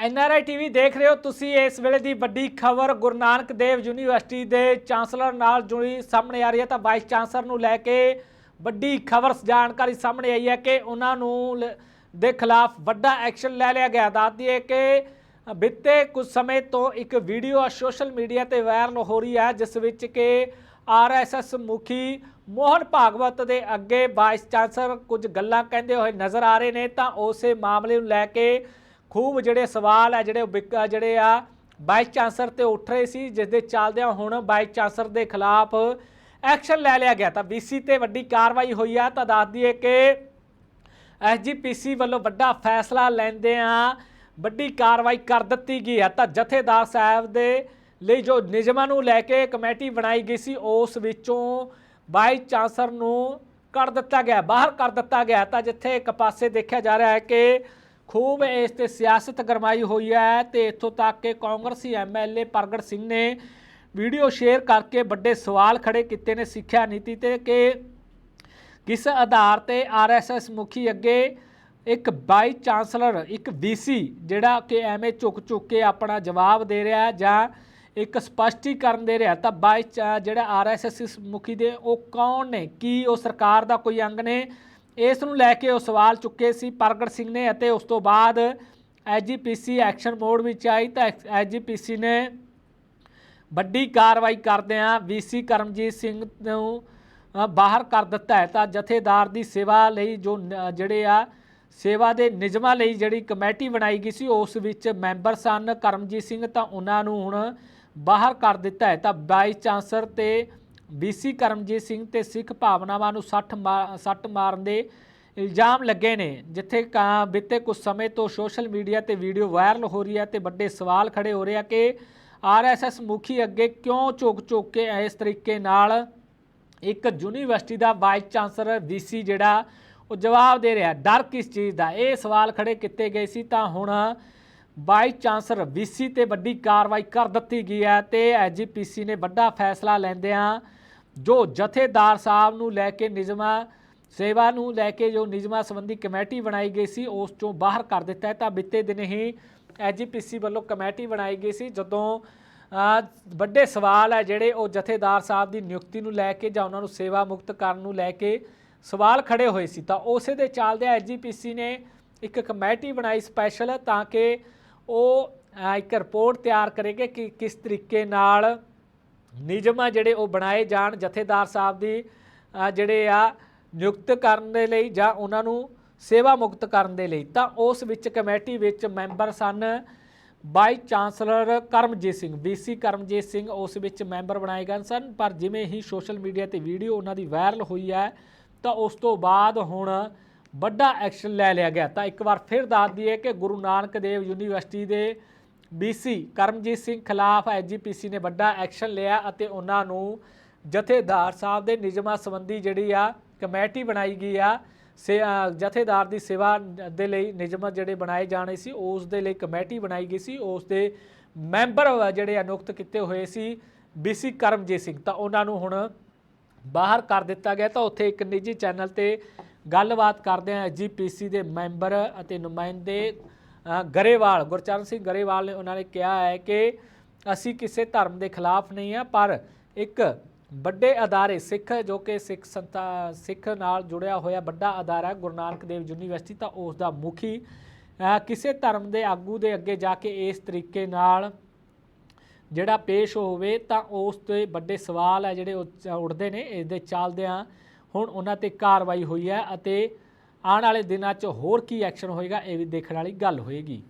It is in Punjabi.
ਐਨਆਰਆਈ ਟੀਵੀ ਦੇਖ ਰਹੇ ਹੋ ਤੁਸੀਂ ਇਸ ਵੇਲੇ ਦੀ ਵੱਡੀ ਖਬਰ। ਗੁਰੂ ਨਾਨਕ ਦੇਵ ਯੂਨੀਵਰਸਿਟੀ ਦੇ ਚਾਂਸਲਰ ਨਾਲ ਜੁੜੀ ਸਾਹਮਣੇ ਆ ਰਹੀ ਹੈ ਤਾਂ ਵਾਈਸ ਚਾਂਸਲਰ ਨੂੰ ਲੈ ਕੇ ਵੱਡੀ ਖਬਰ ਜਾਣਕਾਰੀ ਸਾਹਮਣੇ ਆਈ ਹੈ ਕਿ ਉਹਨਾਂ ਨੂੰ ਲ- ਦੇ ਖਿਲਾਫ ਵੱਡਾ ਐਕਸ਼ਨ ਲੈ ਲਿਆ ਗਿਆ। ਦੱਸ ਦਈਏ ਕਿ ਬੀਤੇ ਕੁਝ ਸਮੇਂ ਤੋਂ ਇੱਕ ਵੀਡੀਓ ਸੋਸ਼ਲ ਮੀਡੀਆ ਤੇ ਵਾਇਰਲ ਹੋ ਰਹੀ ਹੈ, ਜਿਸ ਵਿੱਚ ਕਿ ਆਰਐਸਐਸ ਮੁਖੀ ਮੋਹਨ ਭਾਗਵਤ ਦੇ ਅੱਗੇ ਵਾਈਸ ਚਾਂਸਲਰ ਕੁਝ ਗੱਲਾਂ ਕਹਿੰਦੇ ਹੋਏ ਨਜ਼ਰ ਆ ਰਹੇ ਨੇ ਤਾਂ ਉਸੇ ਮਾਮਲੇ ਨੂੰ ਲੈ ਕੇ ਖੂਬ ਜਿਹੜੇ ਸਵਾਲ ਹੈ ਜਿਹੜੇ ਵਿਕ- ਜਿਹੜੇ ਆ ਵਾਈਸ ਚਾਂਸਲਰ ਤੇ ਉੱਠ ਰਹੇ ਸੀ ਜਿਸ ਦੇ ਚੱਲਦਿਆਂ ਹੁਣ ਵਾਈਸ ਚਾਂਸਲਰ ਦੇ ਖਿਲਾਫ ਐਕਸ਼ਨ ਲੈ ਲਿਆ ਗਿਆ। ਤਾਂ ਵੀਸੀ ਤੇ ਵੱਡੀ ਕਾਰਵਾਈ ਹੋਈ ਆ। ਤਾਂ ਦੱਸ ਦਈਏ ਕਿ ਐਸਜੀਪੀਸੀ ਵੱਲੋਂ ਵੱਡਾ ਫੈਸਲਾ ਲੈਂਦੇ ਆ ਵੱਡੀ ਕਾਰਵਾਈ ਕਰ ਦਿੱਤੀ ਗਈ ਹੈ ਤਾਂ ਜਥੇਦਾਰ ਸਾਹਿਬ ਦੇ ਲਈ ਜੋ ਨਿਯਮਾਂ ਨੂੰ ਲੈ ਕੇ ਕਮੇਟੀ ਬਣਾਈ ਗਈ ਸੀ, ਉਸ ਵਿੱਚੋਂ ਵਾਈਸ ਚਾਂਸਲਰ ਨੂੰ ਕੱਢ ਦਿੱਤਾ ਗਿਆ, ਬਾਹਰ ਕਰ ਦਿੱਤਾ ਗਿਆ। ਤਾਂ ਜਿੱਥੇ ਇੱਕ ਪਾਸੇ ਦੇਖਿਆ ਜਾ ਰਿਹਾ ਹੈ ਕਿ ਖੂਬ ਇਸ ਤੇ ਸਿਆਸਤ ਗਰਮਾਈ ਹੋਈ ਹੈ ਤੇ ਇੱਥੋਂ ਤੱਕ ਕਿ ਕਾਂਗਰਸੀ ਐਮਐਲਏ ਪ੍ਰਗਟ ਸਿੰਘ ਨੇ ਵੀਡੀਓ ਸ਼ੇਅਰ ਕਰਕੇ ਵੱਡੇ ਸਵਾਲ ਖੜੇ ਕੀਤੇ ਨੇ ਸਿੱਖਿਆ ਨੀਤੀ ਤੇ ਕਿ ਕਿਸ ਆਧਾਰ ਤੇ ਆਰਐਸਐਸ ਮੁਖੀ ਅੱਗੇ ਇੱਕ ਵਾਈਸ ਚਾਂਸਲਰ, ਇੱਕ ਵੀਸੀ ਜਿਹੜਾ ਕਿ ਐਵੇਂ ਝੁਕ ਝੁਕ ਕੇ ਆਪਣਾ ਜਵਾਬ ਦੇ ਰਿਹਾ ਜਾਂ ਇੱਕ ਸਪਸ਼ਟੀਕਰਨ ਦੇ ਰਿਹਾ ਤਾਂ ਵਾਈਸ ਚਾ- ਜਿਹੜਾ ਆਰਐਸਐਸ ਮੁਖੀ ਦੇ ਉਹ ਕੌਣ ਨੇ? ਕੀ ਉਹ ਸਰਕਾਰ ਦਾ ਕੋਈ ਅੰਗ ਨੇ? ਇਸ ਨੂੰ ਲੈ ਕੇ ਉਹ ਸਵਾਲ ਚੁੱਕੇ ਸੀ ਪ੍ਰਗਟ ਸਿੰਘ ਨੇ ਅਤੇ ਉਸ ਤੋਂ ਬਾਅਦ ਐਜੀਪੀਸੀ ਐਕਸ਼ਨ ਮੋਡ ਵਿੱਚ ਆਈ ਤਾਂ ਐਜੀਪੀਸੀ ਨੇ ਵੱਡੀ ਕਾਰਵਾਈ ਕਰਦਿਆਂ ਵੀਸੀ ਕਰਮਜੀਤ ਸਿੰਘ ਨੂੰ ਬਾਹਰ ਕਰ ਦਿੱਤਾ ਹੈ। ਤਾਂ ਜਥੇਦਾਰ ਦੀ ਸੇਵਾ ਲਈ ਜੋ ਜਿਹੜੇ ਆ, ਸੇਵਾ ਦੇ ਨਿਯਮਾਂ ਲਈ ਜਿਹੜੀ ਕਮੇਟੀ ਬਣਾਈ ਗਈ ਸੀ, ਉਸ ਵਿੱਚ ਮੈਂਬਰ ਸਨ ਕਰਮਜੀਤ ਸਿੰਘ ਤਾਂ ਉਹਨਾਂ ਨੂੰ ਹੁਣ ਬਾਹਰ ਕਰ ਦਿੱਤਾ ਹੈ। ਤਾਂ ਵਾਈਸ ਚਾਂਸਲਰ ਤੇ ਵੀਸੀ ਕਰਮਜੀਤ ਸਿੰਘ ਤੇ ਸਿੱਖ ਭਾਵਨਾਵਾਂ ਨੂੰ ਸੱਟ ਮਾ- ਸੱਟ ਮਾਰਨ ਦੇ ਇਲਜ਼ਾਮ ਲੱਗੇ ਨੇ, ਜਿੱਥੇ ਕਾ, ਬੀਤੇ ਕੁਝ ਸਮੇਂ ਤੋਂ ਸੋਸ਼ਲ ਮੀਡੀਆ ਤੇ ਵੀਡੀਓ ਵਾਇਰਲ ਹੋ ਰਹੀ ਹੈ ਤੇ ਵੱਡੇ ਸਵਾਲ ਖੜੇ ਹੋ ਰਹੇ ਆ ਕਿ ਆਰਐਸਐਸ ਮੁਖੀ ਅੱਗੇ ਕਿਉਂ ਝੁਕ ਝੁਕ ਕੇ ਇਸ ਤਰੀਕੇ ਨਾਲ ਇੱਕ ਯੂਨੀਵਰਸਿਟੀ ਦਾ ਵਾਈਸ ਚਾਂਸਲਰ ਵੀਸੀ ਜਿਹੜਾ ਉਹ ਜਵਾਬ ਦੇ ਰਿਹਾ? ਡਰ ਕਿਸ ਚੀਜ਼ ਦਾ? ਇਹ ਸਵਾਲ ਖੜੇ ਕੀਤੇ ਗਏ ਸੀ ਤਾਂ ਹੁਣ ਵਾਈਸ ਚਾਂਸਲਰ ਵੀਸੀ ਤੇ ਵੱਡੀ ਕਾਰਵਾਈ ਕਰ ਦਿੱਤੀ ਗਈ ਹੈ ਤੇ ਐਜੀਪੀਸੀ ਨੇ ਵੱਡਾ ਫੈਸਲਾ ਲੈਂਦਿਆਂ ਜੋ ਜਥੇਦਾਰ ਸਾਹਿਬ ਨੂੰ ਲੈ ਕੇ ਨਿਯਮਾਂ, ਸੇਵਾ ਨੂੰ ਲੈ ਕੇ ਜੋ ਨਿਯਮਾਂ ਸੰਬੰਧੀ ਕਮੇਟੀ ਬਣਾਈ ਗਈ ਸੀ, ਉਸ ਚੋਂ ਬਾਹਰ ਕਰ ਦਿੱਤਾ ਹੈ। ਤਾਂ ਬੀਤੇ ਦਿਨ ਹੀ ਐਜੀਪੀਸੀ ਵੱਲੋਂ ਕਮੇਟੀ ਬਣਾਈ ਗਈ ਸੀ, ਜਦੋਂ ਵੱਡੇ ਸਵਾਲ ਹੈ ਜਿਹੜੇ ਉਹ ਜਥੇਦਾਰ ਸਾਹਿਬ ਦੀ ਨਿਯੁਕਤੀ ਨੂੰ ਲੈ ਕੇ ਜਾਂ ਉਹਨਾਂ ਨੂੰ ਸੇਵਾ ਮੁਕਤ ਕਰਨ ਨੂੰ ਲੈ ਕੇ ਸਵਾਲ ਖੜੇ ਹੋਏ ਸੀ। ਤਾਂ ਉਸੇ ਦੇ ਚੱਲਦੇ ਐਜੀਪੀਸੀ ਨੇ ਇੱਕ ਕਮੇਟੀ ਬਣਾਈ ਸਪੈਸ਼ਲ ਤਾਂ ਕਿ ਉਹ ਇੱਕ ਰਿਪੋਰਟ ਤਿਆਰ ਕਰੇਗੇ ਕਿ ਕਿਸ ਤਰੀਕੇ ਨਾਲ ਨਿਯਮ ਆ ਜਿਹੜੇ ਉਹ ਬਣਾਏ ਜਾਣ, ਜਥੇਦਾਰ ਸਾਹਿਬ ਦੀ ਜਿਹੜੇ ਆ, ਨਿਯੁਕਤ ਕਰਨ ਦੇ ਲਈ ਜਾਂ ਉਹਨਾਂ ਨੂੰ ਸੇਵਾ ਮੁਕਤ ਕਰਨ ਦੇ ਲਈ, ਤਾਂ ਉਸ ਵਿੱਚ ਕਮੇਟੀ ਵਿੱਚ ਮੈਂਬਰ ਸਨ vice chancellor Karamjit Singh VC Karamjit Singh ਉਸ ਵਿੱਚ ਮੈਂਬਰ ਬਣਾਏ ਗਏ ਸਨ। ਪਰ ਜਿਵੇਂ ਹੀ ਸੋਸ਼ਲ ਮੀਡੀਆ ਤੇ ਵੀਡੀਓ ਉਹਨਾਂ ਦੀ ਵਾਇਰਲ ਹੋਈ ਹੈ, ਤਾਂ ਉਸ ਤੋਂ ਬਾਅਦ ਹੁਣ ਵੱਡਾ ਐਕਸ਼ਨ ਲੈ ਲਿਆ ਗਿਆ। ਤਾਂ ਇੱਕ ਵਾਰ ਫਿਰ ਦੱਸ ਦਈਏ ਕਿ ਗੁਰੂ ਨਾਨਕ ਦੇਵ ਯੂਨੀਵਰਸਿਟੀ ਦੇ ਬੀਸੀ ਕਰਮਜੀਤ ਸਿੰਘ ਖਿਲਾਫ ਐਜੀਪੀਸੀ ਨੇ ਵੱਡਾ ਐਕਸ਼ਨ ਲਿਆ ਅਤੇ ਉਹਨਾਂ ਨੂੰ ਜਥੇਦਾਰ ਸਾਹਿਬ ਦੇ ਨਿਯਮਾਂ ਸੰਬੰਧੀ ਜਿਹੜੀ ਆ ਕਮੇਟੀ ਬਣਾਈ ਗਈ ਆ। ਸੇ ਜਥੇਦਾਰ ਦੀ ਸੇਵਾ ਦੇ ਲਈ ਨਿਯਮ ਜਿਹੜੇ ਬਣਾਏ ਜਾਣੇ ਸੀ, ਉਸ ਦੇ ਲਈ ਕਮੇਟੀ ਬਣਾਈ ਗਈ ਸੀ। ਉਸ ਦੇ ਮੈਂਬਰ ਜਿਹੜੇ ਆ ਨਿਯੁਕਤ ਕੀਤੇ ਹੋਏ ਸੀ ਬੀਸੀ ਕਰਮਜੀਤ ਸਿੰਘ। ਤਾਂ ਉਹਨਾਂ ਨੂੰ ਹੁਣ ਬਾਹਰ ਕਰ ਦਿੱਤਾ ਗਿਆ। ਤਾਂ ਉੱਥੇ ਇੱਕ ਨਿੱਜੀ ਚੈਨਲ ਤੇ ਗੱਲਬਾਤ ਕਰਦੇ ਆ ਜੀਪੀਸੀ ਦੇ ਮੈਂਬਰ ਅਤੇ ਨੁਮਾਇੰਦੇ ਗਰੇਵਾਲ, ਗੁਰਚਰਨ ਸਿੰਘ ਗਰੇਵਾਲ ਨੇ ਉਹਨਾਂ ਨੇ ਕਿਹਾ ਹੈ ਕਿ ਅਸੀਂ ਕਿਸੇ ਧਰਮ ਦੇ ਖਿਲਾਫ ਨਹੀਂ ਆ ਪਰ ਇੱਕ ਵੱਡੇ ਅਦਾਰੇ, ਸਿੱਖ ਜੋ ਕਿ ਸਿੱਖ ਸੰਤਾ, ਸਿੱਖ ਨਾਲ ਜੁੜਿਆ ਹੋਇਆ ਵੱਡਾ ਅਦਾਰਾ ਗੁਰੂ ਨਾਨਕ ਦੇਵ ਯੂਨੀਵਰਸਿਟੀ, ਤਾਂ ਉਸ ਦਾ ਮੁਖੀ ਕਿਸੇ ਧਰਮ ਦੇ ਆਗੂ ਦੇ ਅੱਗੇ ਜਾ ਕੇ ਇਸ ਤਰੀਕੇ ਨਾਲ ਜਿਹੜਾ ਪੇਸ਼ ਹੋਵੇ, ਤਾਂ ਉਸ ਤੇ ਵੱਡੇ ਸਵਾਲ ਹੈ ਜਿਹੜੇ ਉਹ ਚ- ਉੱਠਦੇ ਨੇ, ਇਸ ਦੇ ਚੱਲਦਿਆਂ ਹੁਣ ਉਹਨਾਂ ਤੇ ਕਾਰਵਾਈ ਹੋਈ ਹੈ ਅਤੇ ਆਉਣ ਵਾਲੇ ਦਿਨਾਂ 'ਚ ਹੋਰ ਕੀ ਐਕਸ਼ਨ ਹੋਏਗਾ ਇਹ ਵੀ ਦੇਖਣ ਵਾਲੀ ਗੱਲ ਹੋਏਗੀ।